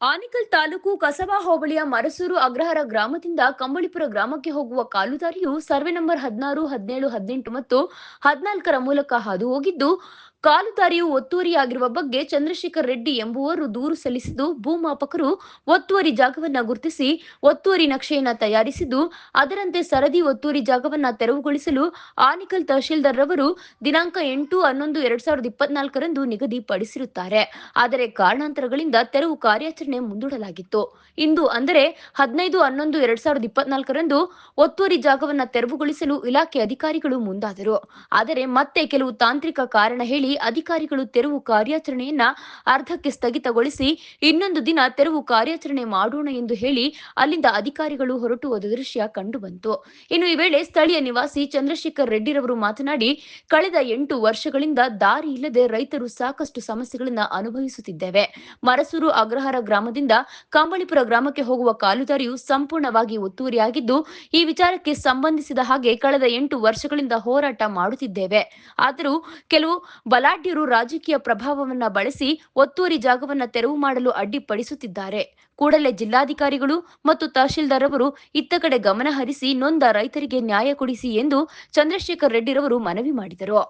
ಆನಿಕಲ್ ತಾಲೂಕು ಕಸಬಾ ಹೋಬಳಿಯ ಮರಸೂರು ಅಗ್ರಹಾರ ಗ್ರಾಮದಿಂದ ಕಂಬಳಿಪುರ ಗ್ರಾಮಕ್ಕೆ ಹೋಗುವ ಕಾಲುದಾರಿಯು ಸರ್ವೆ ನಂಬರ್ ಹದಿನಾರು, ಹದಿನೇಳು, ಹದಿನೆಂಟು ಮತ್ತು ಹದಿನಾಲ್ಕರ ಮೂಲಕ ಹಾದು ಹೋಗಿದ್ದು ಕಾಲುದಾರಿಯು ಒತ್ತುವರಿಯಾಗಿರುವ ಬಗ್ಗೆ ಚಂದ್ರಶೇಖರ್ ರೆಡ್ಡಿ ಎಂಬುವರು ದೂರು ಸಲ್ಲಿಸಿದ್ದು, ಭೂಮಾಪಕರು ಒತ್ತುವರಿ ಜಾಗವನ್ನ ಗುರುತಿಸಿ ಒತ್ತುವರಿ ನಕ್ಷೆಯನ್ನ ತಯಾರಿಸಿದ್ದು, ಅದರಂತೆ ಸರದಿ ಒತ್ತುವರಿ ಜಾಗವನ್ನ ತೆರವುಗೊಳಿಸಲು ಆನಿಕಲ್ ತಹಶೀಲ್ದಾರ್ ರವರು ದಿನಾಂಕ ಎಂಟು ಹನ್ನೊಂದು ಎರಡ್ ಸಾವಿರದ ಇಪ್ಪತ್ನಾಲ್ಕರಂದು ನಿಗದಿಪಡಿಸಿರುತ್ತಾರೆ. ಆದರೆ ಕಾರಣಾಂತರಗಳಿಂದ ತೆರವು ಕಾರ್ಯಾಚರಣೆ ಮುಂದೂಡಲಾಗಿತ್ತು. ಇಂದು ಅಂದರೆ ಹದಿನೈದು ಹನ್ನೊಂದು ಎರಡ್ ಸಾವಿರದ ಇಪ್ಪತ್ನಾಲ್ಕರಂದು ಒತ್ತುವರಿ ಜಾಗವನ್ನ ತೆರವುಗೊಳಿಸಲು ಇಲಾಖೆ ಅಧಿಕಾರಿಗಳು ಮುಂದಾದರು. ಆದರೆ ಮತ್ತೆ ಕೆಲವು ತಾಂತ್ರಿಕ ಕಾರಣ ಹೇಳಿ ಅಧಿಕಾರಿಗಳು ತೆರವು ಕಾರ್ಯಾಚರಣೆಯನ್ನ ಅರ್ಧಕ್ಕೆ ಸ್ಥಗಿತಗೊಳಿಸಿ ಇನ್ನೊಂದು ದಿನ ತೆರವು ಕಾರ್ಯಾಚರಣೆ ಮಾಡೋಣ ಎಂದು ಹೇಳಿ ಅಲ್ಲಿಂದ ಅಧಿಕಾರಿಗಳು ಹೊರಟು ಹೋದ ದೃಶ್ಯ ಕಂಡುಬಂತು. ಇನ್ನು ಈ ವೇಳೆ ಸ್ಥಳೀಯ ನಿವಾಸಿ ಚಂದ್ರಶೇಖರ್ ರೆಡ್ಡಿರವರು ಮಾತನಾಡಿ, ಕಳೆದ ಎಂಟು ವರ್ಷಗಳಿಂದ ದಾರಿ ಇಲ್ಲದೆ ರೈತರು ಸಾಕಷ್ಟು ಸಮಸ್ಯೆಗಳನ್ನು ಅನುಭವಿಸುತ್ತಿದ್ದೇವೆ. ಮರಸೂರು ಅಗ್ರಹಾರ ಗ್ರಾಮದಿಂದ ಕಂಬಳಿಪುರ ಗ್ರಾಮಕ್ಕೆ ಹೋಗುವ ಕಾಲುದಾರಿಯು ಸಂಪೂರ್ಣವಾಗಿ ಒತ್ತುವರಿಯಾಗಿದ್ದು, ಈ ವಿಚಾರಕ್ಕೆ ಸಂಬಂಧಿಸಿದ ಹಾಗೆ ಕಳೆದ ಎಂಟು ವರ್ಷಗಳಿಂದ ಹೋರಾಟ ಮಾಡುತ್ತಿದ್ದೇವೆ. ಆದರೂ ಕೆಲವು ಬಲಾಢ್ಯರು ರಾಜಕೀಯ ಪ್ರಭಾವವನ್ನ ಬಳಸಿ ಒತ್ತುವರಿ ಜಾಗವನ್ನ ತೆರವು ಮಾಡಲು ಅಡ್ಡಿಪಡಿಸುತ್ತಿದ್ದಾರೆ. ಕೂಡಲೇ ಜಿಲ್ಲಾಧಿಕಾರಿಗಳು ಮತ್ತು ತಹಶೀಲ್ದಾರ್ ಅವರು ಇತ್ತ ಕಡೆ ಗಮನ ಹರಿಸಿ ನೊಂದ ರೈತರಿಗೆ ನ್ಯಾಯ ಕೊಡಿಸಿ ಎಂದು ಚಂದ್ರಶೇಖರ್ ರೆಡ್ಡಿರವರು ಮನವಿ ಮಾಡಿದರು.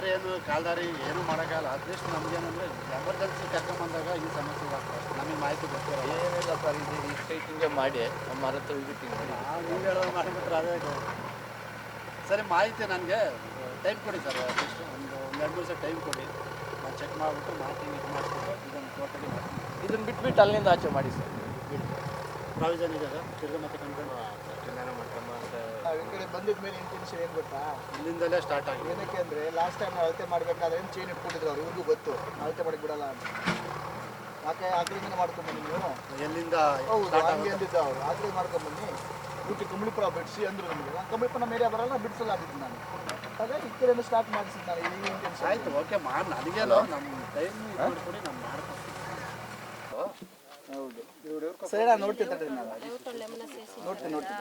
ಯಾರೇನು ಕಾಲ್ದಾರಿ ಏನು ಮಾಡೋಕ್ಕಾಗಲ್ಲ. ಅಟ್ಲೀಸ್ಟ್ ನಮಗೇನಂದ್ರೆ ಎಮರ್ಜೆನ್ಸಿ ಕರ್ಕೊಂಬಂದಾಗ ಈ ಸಮಸ್ಯೆ ಆಗ್ತದೆ. ನಮಗೆ ಮಾಹಿತಿ ಗೊತ್ತಿಲ್ಲ ಏನಿಲ್ಲ ಸರ್ ಇದು ಈ ಹಿಂಗೆ ಮಾಡಿ. ನಮ್ಮ ಮರ ಮಾಡಿ ನಾವು ನೀವು ಹೇಳೋದು ಮಾಡಿಬಿಟ್ರೆ ಅದೇ ಸರಿ ಮಾಹಿತಿ ನನಗೆ ಟೈಮ್ ಕೊಡಿ ಸರ್ ಅಟ್ಲೀಸ್ಟ್ ಒಂದು ಒಂದು ಎರಡು ಮೂರು ಟೈಮ್ ಕೊಡಿ. ನಾನು ಚೆಕ್ ಮಾಡಿಬಿಟ್ಟು ಮಾಹಿತಿ ಇದು ಮಾಡಿಬಿಟ್ಟು ಇದನ್ನು ಟೋಟಲಿ ಮಾಡ್ತೀನಿ. ಇದನ್ನು ಬಿಟ್ಬಿಟ್ಟು ಅಲ್ಲಿಂದ ಆಚೆ ಮಾಡಿ ಸರ್. ಪ್ರಾವಿಷನ್ ಇದೆ ಸರ್. ತಿರ್ಗಿ ಮತ್ತೆ ಕಂಪ್ಲೇಂಟ್ ನಾವ್ ಈ ಕಡೆ ಬಂದಿದ ಮೇಲೆ ಇಂಟೆನ್ಷನ್ ಏನು ಗೊತ್ತಾ? ಇಲ್ಲಿಂದಲೇ ಸ್ಟಾರ್ಟ್ ಆಗಿ ಏನಕ್ಕೆ ಅಂದ್ರೆ ಲಾಸ್ಟ್ ಟೈಮ್ ನಾವು ಅಳತೆ ಮಾಡ್ಬೇಕಾದ್ರೆ ಏನು ಚೈನ್ ಇಟ್ಕೊಂಡಿದ್ರು ಅವ್ರು ಇವ್ರಿಗೂ ಗೊತ್ತು. ಅಳತೆ ಮಾಡಕ್ ಬಿಡಲ್ಲ ಅಂತ. ಯಾಕೆ? ಅದರಿಂದ ಮಾಡ್ಕೊಂಬನ್ನಿ ನೀವು? ಎಲ್ಲಿಂದ ಹೌದು ಹಂಗೆ ಅಂದಿದ್ದ ಅವರು. ಆ ಮಾಡ್ಕೊಂಬನ್ನಿ ಊಟಿ ಕಂಬಳಿಪುರ ಬಿಡಿಸಿ ಅಂದ್ರು ನಮಗೆ. ಕಂಬಳಿಪುರ ನಮ್ಮ ಏರಿಯಾ ಬರಲ್ಲ ಬಿಡಿಸಲ್ಲ ನಾನು. ಹಾಗಾಗಿ ಈ ಕಡೆಯಿಂದ ಸ್ಟಾರ್ಟ್ ಮಾಡಿಸಿದ್ದು ನಾನು ಈ ಇಂಟೆನ್ಷನ್ ಆಯ್ತು ಓಕೆ ಮಾಡಿ ನನಗೇನು ನಮ್ಮ ಟೈಮ್ ನಾನು ಮಾಡ್ಕೊಡ್ತೀನಿ ಹೌದು. ಸರಿ ನಾನು ನೋಡ್ತೀನಿ ತಡ್ರಿ ನಾನು. ನೋಡ್ತೀನಿ ನೋಡ್ತೀನಿ.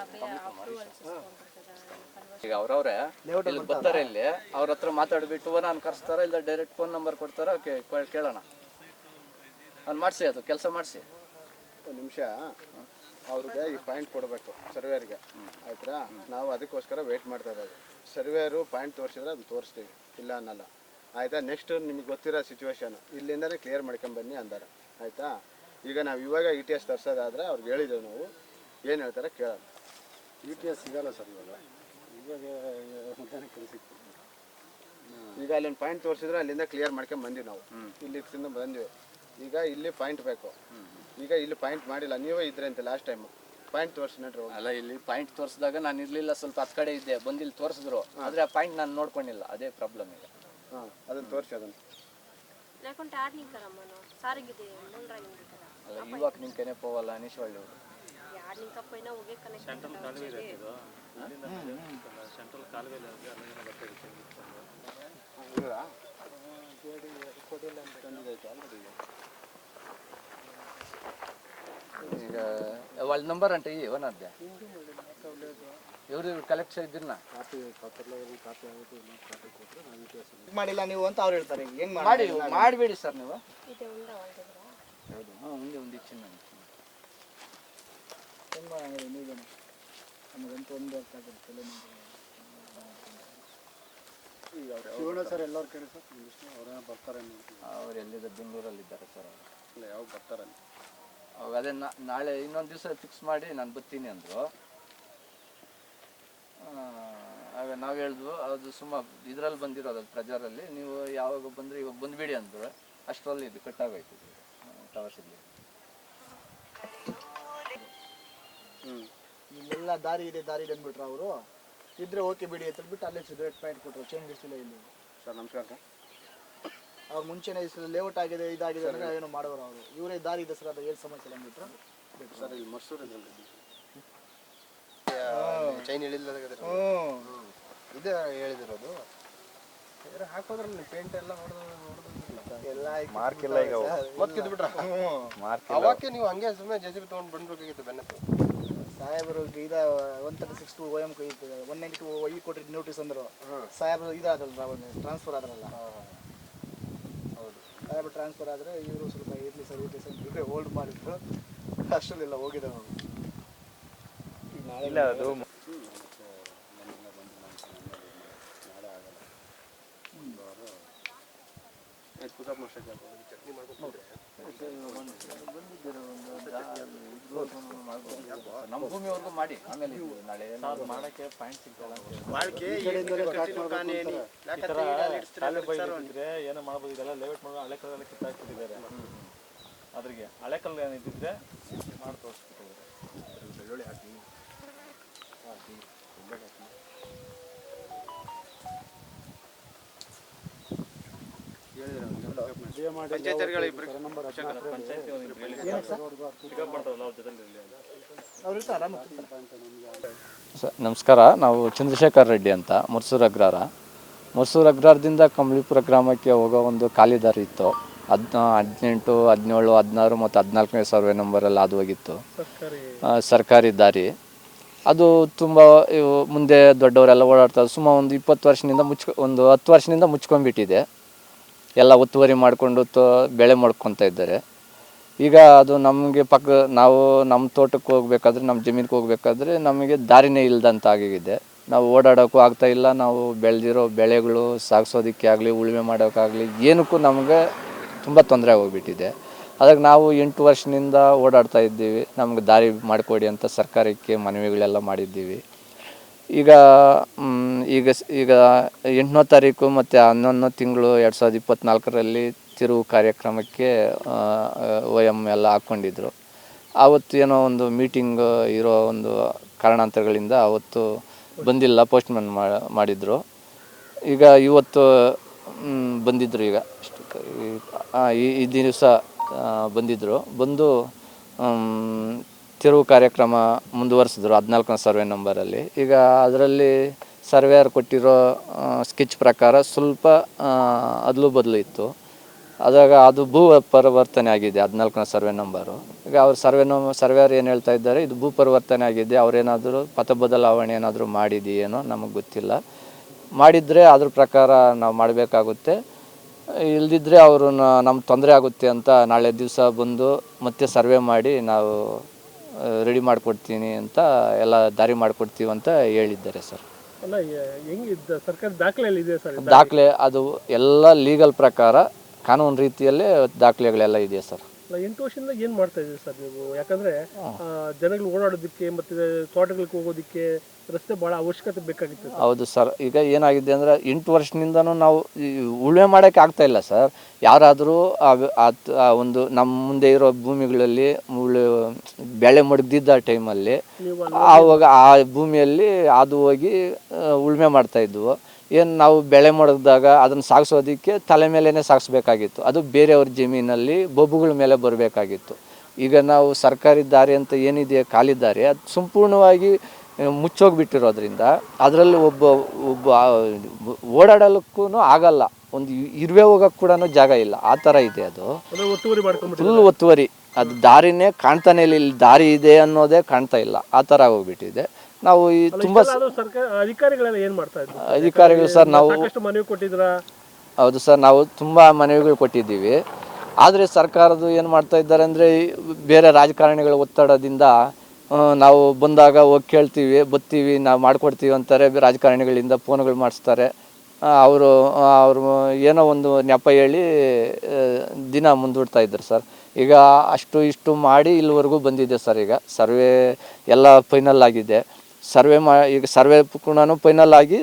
ಈಗ ಅವ್ರವ್ರೆ ಇಲ್ಲಿ ಬರ್ತಾರೆ ಇಲ್ಲಿ. ಅವ್ರ ಹತ್ರ ಮಾತಾಡ್ಬಿಟ್ಟು ನಾನು ಕರೆಸ್ತಾರ ಇಲ್ಲ ಡೈರೆಕ್ಟ್ ಫೋನ್ ನಂಬರ್ ಕೊಡ್ತಾರ ಓಕೆ ಕೇಳೋಣ. ಅವ್ನು ಮಾಡಿಸಿ ಅದು ಕೆಲಸ ಮಾಡಿಸಿ. ಒಂದು ನಿಮಿಷ. ಅವ್ರಿಗೆ ಈ ಪಾಯಿಂಟ್ ಕೊಡಬೇಕು ಸರ್ವೇರ್ಗೆ. ಆಯ್ತಾ ನಾವು ಅದಕ್ಕೋಸ್ಕರ ವೆಯ್ಟ್ ಮಾಡ್ತಾ ಇದ್ದಾರೆ ಸರ್ವೇರು ಪಾಯಿಂಟ್ ತೋರಿಸಿದ್ರೆ ಅದು ತೋರಿಸ್ತೀವಿ ಇಲ್ಲ ಅನ್ನಲ್ಲ. ಆಯ್ತಾ? ನೆಕ್ಸ್ಟ್ ನಿಮಗೆ ಗೊತ್ತಿರೋ ಸಿಚುವೇಶನ್ ಇಲ್ಲಿಂದಲೇ ಕ್ಲಿಯರ್ ಮಾಡ್ಕೊಂಬನ್ನಿ ಅಂದಾರ. ಆಯ್ತಾ? ಈಗ ನಾವು ಇವಾಗ ಇ ಟಿ ಎಸ್ ತರ್ಸೋದಾದ್ರೆ ಅವ್ರಿಗೆ ಹೇಳಿದ್ದೇವೆ ನಾವು ಏನು ಹೇಳ್ತಾರೆ ಕೇಳೋಣ ಯು ಟಿ ಎಸ್ ಸಿಗಲ್ಲ ಸರ್ ಇವಾಗ ಇವಾಗ ಮಧ್ಯಾಹ್ನ ಕೆಲಸ ಈಗ ಅಲ್ಲೊಂದು ಪಾಯಿಂಟ್ ತೋರಿಸಿದ್ರೆ ಅಲ್ಲಿಂದ ಕ್ಲಿಯರ್ ಮಾಡ್ಕೊಂಡ್ ಬಂದ್ವಿ ನಾವು ಇಲ್ಲಿ ತಿಂದು ಬಂದ್ವಿ ಈಗ ಇಲ್ಲಿ ಪಾಯಿಂಟ್ ಬೇಕು ಈಗ ಇಲ್ಲಿ ಪಾಯಿಂಟ್ ಮಾಡಿಲ್ಲ ನೀವೇ ಇದ್ರೆ ಅಂತ ಲಾಸ್ಟ್ ಟೈಮ್ ಪಾಯಿಂಟ್ ತೋರಿಸಿ ನಡ್ರಿ ಹೋಗಿ. ಅಲ್ಲ ಇಲ್ಲಿ ಪಾಯಿಂಟ್ ತೋರಿಸಿದಾಗ ನಾನು ಇರ್ಲಿಲ್ಲ ಸ್ವಲ್ಪ ಹತ್ ಕಡೆ ಇದ್ದೆ ಬಂದು ಇಲ್ಲಿ ತೋರಿಸಿದ್ರು ಆದ್ರೆ ಆ ಪಾಯಿಂಟ್ ನಾನು ನೋಡ್ಕೊಂಡಿಲ್ಲ ಅದೇ ಪ್ರಾಬ್ಲಮ್ ಈಗ ಹಾಂ ಅದನ್ನು ತೋರಿಸಿ ಅದನ್ನು లేకుంటే ఆడనీకరమ్మను సారిగిది ముండ్రాగింది కదా ಅಲ್ಲ ಇವಾಗ ನಿಮ್ ಕೆನೆ పోవాలా అనేసి వాళ్ళు ఆడనీకపోయినా ఒకే కనెక్షన్ ಈಗ వాళ్ళ ನಂಬರ್ అంటే ఏమన్నది ఎవరు కలెక్ట్ ఇద్దరునా ಇದ್ ಮಾಡಿಲ್ಲ ನೀವು ಅಂತ ಅವ್ರು ಹೇಳ್ತಾರೆ ಹೆಂಗ್ ಮಾಡಿ ಮಾಡಬೇಡಿ ಸರ್ ನೀವು ಹೌದು ಹಾ ಹಂಗೆ ಒಂದು ಇಚ್ಚಿನ ಏನು ಮಾಡೋಂಗಿಲ್ಲ ನಮಗಂತೂ ಒಂದು ಅರ್ಥ ಆಗುತ್ತೆ ತಲೆ ಅವ್ರು ಸರ್ ಎಲ್ಲರ ಕಡೆ ಸರ್? ವಿಷ್ಣು ಬರ್ತಾರೆ ಅವ್ರು ಎಲ್ಲಿದ್ದ ಸರ್ ಇಲ್ಲ ಯಾವಾಗ ಬರ್ತಾರೆ ಅವಾಗ ಅದೇ ನಾಳೆ ಇನ್ನೊಂದು ದಿವಸ ಫಿಕ್ಸ್ ಮಾಡಿ ನಾನು ಬರ್ತೀನಿ ಅಂದರು. ಆಗ ನಾವು ಹೇಳಿದ್ವು ಅದು ಸುಮ್ಮ ಇದರಲ್ಲಿ ಬಂದಿರೋದು ಪ್ರಜಾರಲ್ಲಿ ನೀವು ಯಾವಾಗ ಬಂದರೆ ಇವಾಗ ಬಂದುಬಿಡಿ ಅಂದರು. ಅಷ್ಟರಲ್ಲಿ ಇದು ಕಟ್ಟಾಗೋಯ್ತು ಇಲ್ಲೆಲ್ಲ ದಾರಿ ಇದೆ ದಾರಿ ಇದೆ ಅಂದ್ಬಿಟ್ರು ಅವರು. ಇದ್ರೆ ಓಕೆ ಬಿಡಿ ಅಂತ ಹೇಳ್ಬಿಟ್ಟು ಅಲ್ಲೇ ಸಿಗರೇಟ್ ಪಾಯಿಂಟ್ ಕೊಟ್ಟರು ಚೇಂಜ್ ಇಷ್ಟಿಲ್ಲ ಇಲ್ಲಿ. ಸರ್ ನಮಸ್ಕಾರ ಸರ್. ಅವ್ರು ಮುಂಚೆನೇ ಲೇಔಟ್ ಆಗಿದೆ ಇದಾಗಿದೆ ಅಂದ್ರೆ ಏನೋ ಮಾಡೋರು ಅವರು. ಇವರೇ ದಾರಿ ಇದೆ ಸರ್ ಅದು ಏನು ಸಮಸ್ಯೆ ಇಲ್ಲ ಅಂದ್ಬಿಟ್ರು. ಸರ್ ಇಲ್ಲಿ ಮಸೂರು ಚೈನ್ ಹೇಳಿಲ್ಲ ಇದೇ ಹೇಳಿದಿರೋದು. ಹಾಕೋದ್ರಲ್ಲಿ ಪೇಂಟ್ ಎಲ್ಲ ಎಲ್ಲ ಮಾರ್ಕ್ ಇಲ್ಲ. ಈಗ ಮತ್ತೆ ಬಿಟ್ರ ಅವಕ್ಕೆ ನೀವು ಹಂಗೆ ಸುಮ್ಮನೆ ಜೆ ಸಿ ಬಿ ತೊಗೊಂಡು ಬಂದ್ಬೇಕಾಗಿತ್ತು ಬೆನ್ನತ್ತು ಸಾಹೇಬರು ಇದ one thirty six two O M one ninety two ಒಯ್ ಕೊಟ್ರಿ ನೋಟಿಸ್ ಅಂದರು. ಸಾಹೇಬರು ಇದಾದ್ರಲ್ಲ ಟ್ರಾನ್ಸ್ಫರ್ ಆದ್ರಲ್ಲ. ಸಾಹೇಬರು ಟ್ರಾನ್ಸ್ಫರ್ ಆದರೆ ಇವರು ಸ್ವಲ್ಪ ಇರಲಿ ಸರ್ ಇರಲಿ ಸರ್ ಹೋಲ್ಡ್ ಮಾಡಿದ್ರು. ಅಷ್ಟರಲ್ಲೆಲ್ಲ ಹೋಗಿದೆ ನಾವು. ಇಲ್ಲ ಅದು ನಮ್ಮ ಭೂಮಿವರೆಗೂ ಮಾಡಿ ಆಮೇಲೆ ನಾಳೆ ಮಾಡಕ್ಕೆ ಪಾಯಿಂಟ್ ಸಿಗ್ತಲ್ಲ ಕಾಲೇ ಏನೋ ಮಾಡ್ಬೋದು ಇದೆಲ್ಲ ಲೇಔಟ್ ಮಾಡೋ ಹಳೆ ಕಾಲದಲ್ಲಿ ಕಿತ್ತಾಕ್ಬಿಟ್ಟಿದ್ದಾರೆ ಅದ್ರಿಗೆ ಹಳೆ ಕಲ್ಲು ಏನಿದ್ದಿದ್ರೆ ಮಾಡಿ ತೋರಿಸ್ಬಿಟ್ಟಿದ್ದಾರೆ ನಮಸ್ಕಾರ. ನಾವು ಚಂದ್ರಶೇಖರ್ ರೆಡ್ಡಿ ಅಂತ ಮುರ್ಸೂರು ಅಗ್ರಾರ ಮುರ್ಸೂರು ಅಗ್ರಾರದಿಂದ ಕಂಬಳಿಪುರ ಗ್ರಾಮಕ್ಕೆ ಹೋಗೋ ಒಂದು ಖಾಲಿ ದಾರಿ ಇತ್ತು. ಹದ್ ಹದಿನೆಂಟು ಹದಿನೇಳು ಹದಿನಾರು ಮತ್ತು ಹದಿನಾಲ್ಕನೇ ಸರ್ವೆ ನಂಬರಲ್ಲಿ ಅದು ಹೋಗಿತ್ತು ಸರ್ಕಾರಿ. ದಾರಿ. ಅದು ತುಂಬ ಮುಂದೆ ದೊಡ್ಡವರೆಲ್ಲ ಓಡಾಡ್ತಾರೆ. ಸುಮಾರು ಒಂದು ಇಪ್ಪತ್ತು ವರ್ಷದಿಂದ ಮುಚ್ಕೊ ಒಂದು ಹತ್ತು ವರ್ಷದಿಂದ ಮುಚ್ಕೊಂಡ್ಬಿಟ್ಟಿದೆ. ಎಲ್ಲ ಒತ್ತುವರಿ ಮಾಡಿಕೊಂಡು ಬೆಳೆ ಮಾಡ್ಕೊತಾ ಇದ್ದಾರೆ. ಈಗ ಅದು ನಮಗೆ ಪಕ್ಕ ನಾವು ನಮ್ಮ ತೋಟಕ್ಕೆ ಹೋಗ್ಬೇಕಾದ್ರೆ ನಮ್ಮ ಜಮೀನಿಗೆ ಹೋಗ್ಬೇಕಾದ್ರೆ ನಮಗೆ ದಾರಿನೇ ಇಲ್ಲದಂತ ಆಗಿದೆ. ನಾವು ಓಡಾಡೋಕ್ಕೂ ಇಲ್ಲ. ನಾವು ಬೆಳೆದಿರೋ ಬೆಳೆಗಳು ಸಾಗಿಸೋದಕ್ಕೆ ಆಗಲಿ, ಉಳುಮೆ ಮಾಡೋಕ್ಕಾಗಲಿ ಏನಕ್ಕೂ ನಮಗೆ ತುಂಬ ತೊಂದರೆ ಆಗೋಗ್ಬಿಟ್ಟಿದೆ ಅದಕ್ಕೆ ನಾವು ಎಂಟು ವರ್ಷದಿಂದ ಓಡಾಡ್ತಾ ಇದ್ದೀವಿ. ನಮ್ಗೆ ದಾರಿ ಮಾಡಿಕೊಡಿ ಅಂತ ಸರ್ಕಾರಕ್ಕೆ ಮನವಿಗಳೆಲ್ಲ ಮಾಡಿದ್ದೀವಿ. ಈಗ ಈಗ ಈಗ ಎಂಟನೇ ತಾರೀಕು ಮತ್ತು ಹನ್ನೊಂದನೇ ತಿಂಗಳು ಎರಡು ಸಾವಿರದ ಇಪ್ಪತ್ತ್ನಾಲ್ಕರಲ್ಲಿ ತಿರುವು ಕಾರ್ಯಕ್ರಮಕ್ಕೆ ಓ ಎಂ ಎಲ್ಲ ಹಾಕ್ಕೊಂಡಿದ್ರು. ಆವತ್ತು ಏನೋ ಒಂದು ಮೀಟಿಂಗ್ ಇರೋ ಒಂದು ಕಾರಣಾಂತರಗಳಿಂದ ಅವತ್ತು ಬಂದಿಲ್ಲ, ಪೋಸ್ಟ್ಮನ್ ಮಾಡಿದರು. ಈಗ ಇವತ್ತು ಬಂದಿದ್ದರು ಈಗ. ಈ- ದಿವಸ ಬಂದಿದ್ದರು ಬಂದು ತಿರುವು ಕಾರ್ಯಕ್ರಮ ಮುಂದುವರಿಸಿದ್ರು ಹದಿನಾಲ್ಕನೇ ಸರ್ವೆ ನಂಬರಲ್ಲಿ. ಈಗ ಅದರಲ್ಲಿ ಸರ್ವೇಯರ್ ಕೊಟ್ಟಿರೋ ಸ್ಕೆಚ್ ಪ್ರಕಾರ ಸ್ವಲ್ಪ ಅದಲು ಬದಲು ಇತ್ತು. ಅದಾಗ ಅದು ಭೂ ಪರಿವರ್ತನೆ ಆಗಿದೆ ಹದಿನಾಲ್ಕನೇ ಸರ್ವೆ ನಂಬರು. ಈಗ ಅವ್ರ ಸರ್ವೆ ನಂಬ ಸರ್ವೇಯರ್ ಏನು ಹೇಳ್ತಾ ಇದ್ದಾರೆ, ಇದು ಭೂ ಪರಿವರ್ತನೆ ಆಗಿದೆ, ಅವರೇನಾದರೂ ಪಥ ಬದಲಾವಣೆ ಏನಾದರೂ ಮಾಡಿದೆಯೇನೋ ನಮಗೆ ಗೊತ್ತಿಲ್ಲ. ಮಾಡಿದರೆ ಅದ್ರ ಪ್ರಕಾರ ನಾವು ಮಾಡಬೇಕಾಗುತ್ತೆ. ಇಲ್ದಿದ್ರೆ ಅವರು ನಮ್ಗೆ ತೊಂದರೆ ಆಗುತ್ತೆ ಅಂತ ನಾಳೆ ದಿವಸ ಬಂದು ಮತ್ತೆ ಸರ್ವೆ ಮಾಡಿ ನಾವು ರೆಡಿ ಮಾಡಿಕೊಡ್ತೀನಿ ಅಂತ ಎಲ್ಲ ದಾರಿ ಮಾಡಿಕೊಡ್ತೀವಿ ಅಂತ ಹೇಳಿದ್ದಾರೆ ಸರ್. ಅಲ್ಲ ಹೆಂಗಿದ್ದ ಸರ್ಕಾರ ದಾಖಲೆಯಲ್ಲಿ ಇದೆ ಸರ್ ದಾಖಲೆ ಅದು ಎಲ್ಲ ಲೀಗಲ್ ಪ್ರಕಾರ ಕಾನೂನು ರೀತಿಯಲ್ಲೇ ದಾಖಲೆಗಳೆಲ್ಲ ಇದೆಯಾ ಸರ್. ಎಂಟು ವರ್ಷದಿಂದ ಏನ್ ಮಾಡ್ತಾ ಇದ್ದೀರಿ ಸರ್ ನೀವು? ಯಾಕಂದ್ರೆ ಜನಗಳು ಓಡಾಡೋದಕ್ಕೆ ಮತ್ತೆ ತೋಟಗಳಿಗೆ ಹೋಗೋದಕ್ಕೆ ರಸ್ತೆ ಬಹಳ ಅವಶ್ಯಕತೆ ಬೇಕಾಗಿತ್ತು ಹೌದು ಸರ್. ಈಗ ಏನಾಗಿದೆ ಅಂದ್ರೆ ಎಂಟು ವರ್ಷದಿಂದನೂ ನಾವು ಉಳುಮೆ ಮಾಡೋಕ್ಕೆ ಆಗ್ತಾ ಇಲ್ಲ ಸರ್. ಯಾರಾದರೂ ಆ ಒಂದು ನಮ್ಮ ಮುಂದೆ ಇರೋ ಭೂಮಿಗಳಲ್ಲಿ ಉಳು ಬೆಳೆ ಮಡಗ್ದಿದ್ದ ಟೈಮಲ್ಲಿ ಆವಾಗ ಆ ಭೂಮಿಯಲ್ಲಿ ಅದು ಹೋಗಿ ಉಳುಮೆ ಮಾಡ್ತಾ ಇದ್ವು. ಏನು ನಾವು ಬೆಳೆ ಮಾಡಿದಾಗ ಅದನ್ನು ಸಾಗಿಸೋದಕ್ಕೆ ತಲೆ ಮೇಲೇ ಸಾಗಿಸ್ಬೇಕಾಗಿತ್ತು. ಅದು ಬೇರೆಯವ್ರ ಜಮೀನಲ್ಲಿ ಬೊಬ್ಬುಗಳ ಮೇಲೆ ಬರಬೇಕಾಗಿತ್ತು. ಈಗ ನಾವು ಸರ್ಕಾರಿ ದಾರಿ ಅಂತ ಏನಿದೆ ಖಾಲಿ ದಾರಿ ಅದು ಸಂಪೂರ್ಣವಾಗಿ ಮುಚ್ಚೋಗ್ಬಿಟ್ಟಿರೋದ್ರಿಂದ ಅದರಲ್ಲಿ ಒಬ್ಬ ಒಬ್ಬ ಓಡಾಡಲಿಕ್ಕೂ ಆಗಲ್ಲ. ಒಂದು ಇರುವೆ ಹೋಗಕ್ಕೆ ಕೂಡ ಜಾಗ ಇಲ್ಲ. ಆ ಥರ ಇದೆ ಅದು. ಫುಲ್ ಒತ್ತುವರಿ. ಅದು ದಾರಿನೇ ಕಾಣ್ತಾನೆ ಇಲ್ಲ. ಇಲ್ಲಿ ದಾರಿ ಇದೆ ಅನ್ನೋದೇ ಕಾಣ್ತಾ ಇಲ್ಲ. ಆ ಥರ ಹೋಗ್ಬಿಟ್ಟಿದೆ. ನಾವು ಈ ತುಂಬ ಸರ್ಕಾರ ಅಧಿಕಾರಿಗಳೆಲ್ಲ ಏನ್ ಮಾಡ್ತಾ ಇದ್ರು? ಅಧಿಕಾರಿಗಳು ಸರ್ ನಾವು ಸಾಕಷ್ಟು ಮನವಿ ಕೊಟ್ಟಿದ್ರ? ಹೌದು ಸರ್ ನಾವು ತುಂಬ ಮನವಿಗಳು ಕೊಟ್ಟಿದ್ದೀವಿ. ಆದರೆ ಸರ್ಕಾರದ್ದು ಏನು ಮಾಡ್ತಾ ಇದ್ದಾರೆ ಅಂದರೆ ಬೇರೆ ರಾಜಕಾರಣಿಗಳ ಒತ್ತಡದಿಂದ ಆ, ನಾವು ಬಂದಾಗ ಹೋಗಿ ಕೇಳ್ತೀವಿ ಬತ್ತೀವಿ ನಾವು ಮಾಡಿಕೊಡ್ತೀವಿ ಅಂತಾರೆ ಬೇ- ರಾಜಕಾರಣಿಗಳಿಂದ ಫೋನ್ಗಳು ಮಾಡಿಸ್ತಾರೆ. ಅವರು ಅವರು ಏನೋ ಒಂದು ನೆಪ ಹೇಳಿ ಆ, ದಿನ ಮುಂದೂಡ್ತಾ ಇದ್ದಾರೆ ಸರ್. ಈಗ ಅಷ್ಟು ಇಷ್ಟು ಮಾಡಿ ಇಲ್ಲಿವರೆಗೂ ಬಂದಿದೆ ಸರ್ ಈಗ. ಸರ್ವೆ ಎಲ್ಲ ಫೈನಲ್ ಆಗಿದೆ. ಸರ್ವೆ ಮಾ ಈಗ ಸರ್ವೆ ಕೂಡ ಫೈನಲ್ ಆಗಿ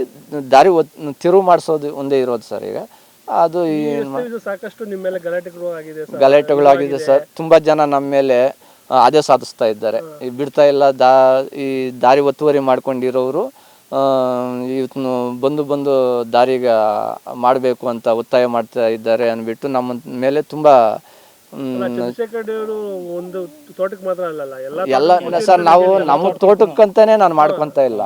ದಾರಿ ಒತ್ ತಿರುವು ಮಾಡಿಸೋದು ಒಂದೇ ಇರೋದು ಸರ್ ಈಗ. ಅದು ಇದು ಸಾಕಷ್ಟು ನಿಮ್ಮ ಮೇಲೆ ಗಲಾಟೆಗಳು ಆಗಿದೆ ಸರ್. ಗಲಾಟೆಗಳಾಗಿದೆ ಸರ್. ತುಂಬಾ ಜನ ನಮ್ಮ ಮೇಲೆ ಆ, ಅದೇ ಸಾಧಿಸ್ತಾ ಇದ್ದಾರೆ. ಈ ಬಿಡ್ತಾ ಇಲ್ಲ ದಾ ಈ ದಾರಿ ಒತ್ತುವರಿ ಮಾಡ್ಕೊಂಡಿರೋರು ಇವತ್ತು ಬಂದು ಬಂದು ದಾರಿಗ ಮಾಡಬೇಕು ಅಂತ ಒತ್ತಾಯ ಮಾಡ್ತಾ ಇದ್ದಾರೆ ಅಂದ್ಬಿಟ್ಟು ನಮ್ಮ ಮೇಲೆ ತುಂಬ ಚಂದ್ರಶೇಖರ್ ಒಂದು ತೋಟಕ್ಕೆ ಮಾತ್ರ ಅಲ್ಲಲ್ಲ ಎಲ್ಲ ಎಲ್ಲ ಸರ್ ನಾವು ನಮ್ಮ ತೋಟಕ್ಕಂತಾನೆ ನಾನು ಮಾಡ್ಕೊಂತ ಇಲ್ಲ.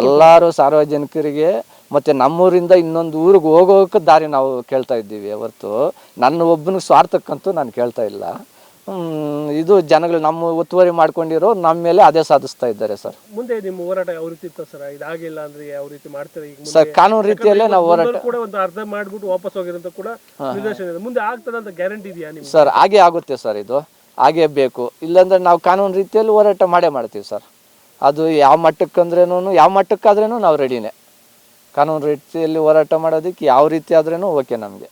ಎಲ್ಲಾರು ಸಾರ್ವಜನಿಕರಿಗೆ ಮತ್ತೆ ನಮ್ಮೂರಿಂದ ಇನ್ನೊಂದು ಊರಿಗೆ ಹೋಗೋಕೆ ದಾರಿ ನಾವು ಕೇಳ್ತಾ ಇದ್ದೀವಿ ಹೊರತು ನನ್ನ ಒಬ್ಬನಿಗೆ ಸ್ವಾರ್ಥಕ್ಕಂತೂ ನಾನು ಕೇಳ್ತಾ ಇಲ್ಲ. ಹ್ಮ್, ಇದು ಜನಗಳು ನಮ್ಮ ಒತ್ತುವರಿ ಮಾಡ್ಕೊಂಡಿರೋ ನಮ್ಮ ಮೇಲೆ ಅದೇ ಸಾಧಿಸ್ತಾ ಇದ್ದಾರೆ ಸರ್. ಮುಂದೆ ನಿಮ್ಮ ಹೋರಾಟ ಯಾವ ರೀತಿ ಇತ್ತು ಸರ್? ಇದಾಗಿಲ್ಲ ಅಂದ್ರೆ ಯಾವ ರೀತಿ ಮಾಡ್ತಾರೆ ಈಗ ಮುಂದೆ? ಸರ್ ಕಾನೂನು ರೀತಿಯಲ್ಲೇ ನಾವು ಹೋರಾಟ ಕೂಡ ಒಂದು ಅರ್ಧ ಮಾಡ್ಬಿಟ್ಟು ವಾಪಸ್ ಹೋಗಿರೋಂತ ಕೂಡ ನಿದರ್ಶನ ಇದೆ. ಮುಂದೆ ಆಗ್ತದೆ ಅಂತ ಗ್ಯಾರಂಟಿ ಇದೆಯಾ ನಿಮ್ಗೆ? ಸರ್ ಹಾಗೆ ಆಗುತ್ತೆ ಸರ್ ಇದು. ಹಾಗೆ ಬೇಕು. ಇಲ್ಲಾಂದ್ರೆ ನಾವು ಕಾನೂನು ರೀತಿಯಲ್ಲಿ ಹೋರಾಟ ಮಾಡೇ ಮಾಡ್ತೀವಿ ಸರ್. ಅದು ಯಾವ ಮಟ್ಟಕ್ಕಂದ್ರೇನು ಯಾವ ಮಟ್ಟಕ್ಕಾದ್ರೂ ನಾವು ರೆಡಿನೇ ಕಾನೂನು ರೀತಿಯಲ್ಲಿ ಹೋರಾಟ ಮಾಡೋದಕ್ಕೆ ಯಾವ ರೀತಿ ಆದ್ರೇನು ಓಕೆ ನಮಗೆ.